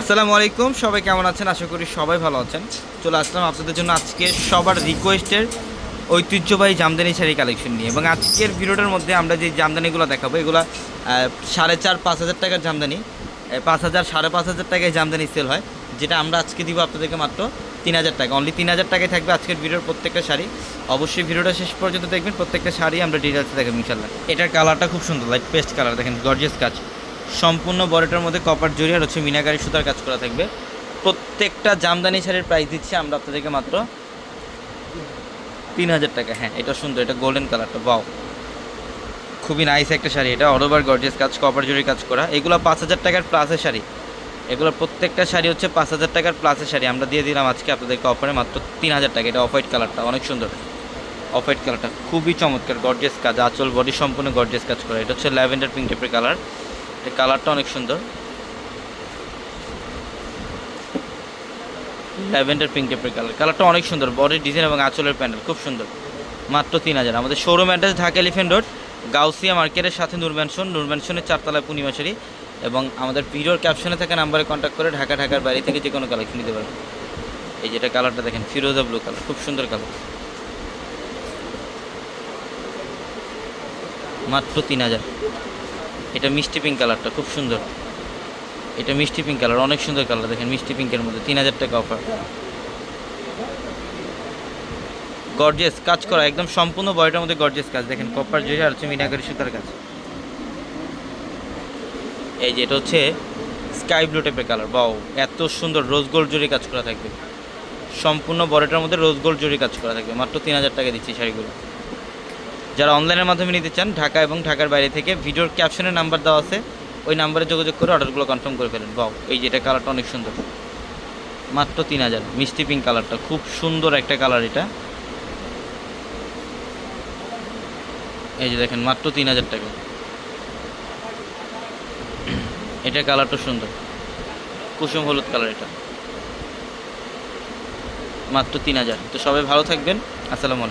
আসসালামু আলাইকুম, সবাই কেমন আছেন? আশা করি সবাই ভালো আছেন। চলে আসলাম আপনাদের জন্য আজকে সবার রিকোয়েস্টের ঐতিহ্যবাহী জামদানি শাড়ি কালেকশন নিয়ে। এবং আজকের ভিডিওটার মধ্যে আমরা যে জামদানিগুলো দেখাবো, এগুলো সাড়ে চার পাঁচ হাজার টাকার জামদানি পাঁচ হাজার, সাড়ে পাঁচ হাজার টাকায় জামদানি সেল হয়, যেটা আমরা আজকে দিব আপনাদেরকে মাত্র তিন হাজার টাকা। অনলি তিন হাজার টাকায় থাকবে আজকের ভিডিওর প্রত্যেকটা শাড়ি। অবশ্যই ভিডিওটা শেষ পর্যন্ত দেখবেন, প্রত্যেকটা শাড়ি আমরা ডিটেলসে দেখাবো ইনশাল্লাহ এটার কালারটা খুব সুন্দর লাইট পেস্ট কালার দেখেন গর্জিয়াস কাজ। সম্পূর্ণ বডিটার মধ্যে কপার জড়ি আর হচ্ছে মিনাকারি সুতার কাজ করা থাকবে। প্রত্যেকটা জামদানি শাড়ির প্রাইস দিচ্ছি আমরা আপনাদেরকে মাত্র তিন হাজার টাকা। হ্যাঁ এটা সুন্দর, এটা গোল্ডেন কালারটা বাও খুবই নাইস একটা শাড়ি এটা অল ওভার গর্জিয়াস কাজ, কপার জড়ির কাজ করা। এগুলো পাঁচ হাজার টাকার প্লাসের শাড়ি। এগুলো প্রত্যেকটা শাড়ি হচ্ছে পাঁচ হাজার টাকার প্লাসের শাড়ি। আমরা দিয়ে দিলাম আজকে আপনাদেরকে অফারে মাত্র তিন হাজার টাকা। এটা অফ হোয়াইট কালারটা অনেক সুন্দর। অফ হোয়াইট কালারটা খুবই চমৎকার গর্জিয়াস কাজ, আঁচল বডি সম্পূর্ণ গর্জিয়াস কাজ করা। এটা হচ্ছে ল্যাভেন্ডার পিঙ্ক টাইপের কালার কালারটা অনেক সুন্দর। ল্যাভেন্ডার পিঙ্ক টাইপের কালার কালারটা অনেক সুন্দর, বডির ডিজাইন এবং আঁচলের প্যান্ডেল, খুব সুন্দর। মাত্র তিন হাজার। আমাদের showroom address Dhaka elephant road Gausia মার্কেটের সাথে নূর ম্যানশন নূর ম্যানশনের চারতলায় পূর্ণিমাশারি এবং আমাদের ভিডিওর ক্যাপশনে থাকা নাম্বারে কন্ট্যাক্ট করে ঢাকা, ঢাকার বাইরে থেকে যে কোনো কালেকশন নিতে পারবেন এই যেটা কালারটা দেখেন ফিরোজা ব্লু কালার খুব সুন্দর কালার মাত্র তিন হাজার। এটা মিষ্টি পিঙ্ক কালারটা খুব সুন্দর। এটা মিষ্টি পিঙ্ক কালার অনেক সুন্দর কালার দেখেন, মিষ্টি পিঙ্কের মধ্যে তিন হাজার টাকা অফার গর্জিয়াস কাজ করা, একদম সম্পূর্ণ বডিটার মধ্যে গর্জিয়াস কাজ। দেখেন কপার জড়ি আর হচ্ছে মিনাকারি সুতার কাজ। এই যে এটা হচ্ছে স্কাই ব্লু টাইপের কালার বাও এত সুন্দর রোজ গোল্ড জড়ি কাজ করা থাকবে। সম্পূর্ণ বডিটার মধ্যে রোজ গোল্ড জড়ি কাজ করা থাকবে, মাত্র তিন হাজার টাকা দিচ্ছি শাড়িগুলো। যারা অনলাইনের মাধ্যমে নিতে চান, ঢাকা এবং ঢাকার বাইরে থেকে ভিডিওর ক্যাপশনের নাম্বার দেওয়া আছে। ওই নাম্বারে যোগাযোগ করে অর্ডারগুলো কনফার্ম করে ফেলেন। বাও এই যেটা কালারটা অনেক সুন্দর। মাত্র তিন হাজার। মিষ্টি পিঙ্ক কালারটা খুব সুন্দর একটা কালার এটা। এই যে দেখেন, মাত্র তিন হাজার টাকা। এটা কালারটা সুন্দর। কুসুম হলুদ কালার এটা। মাত্র তিন হাজার। তো সবাই ভালো থাকবেন। আসসালামু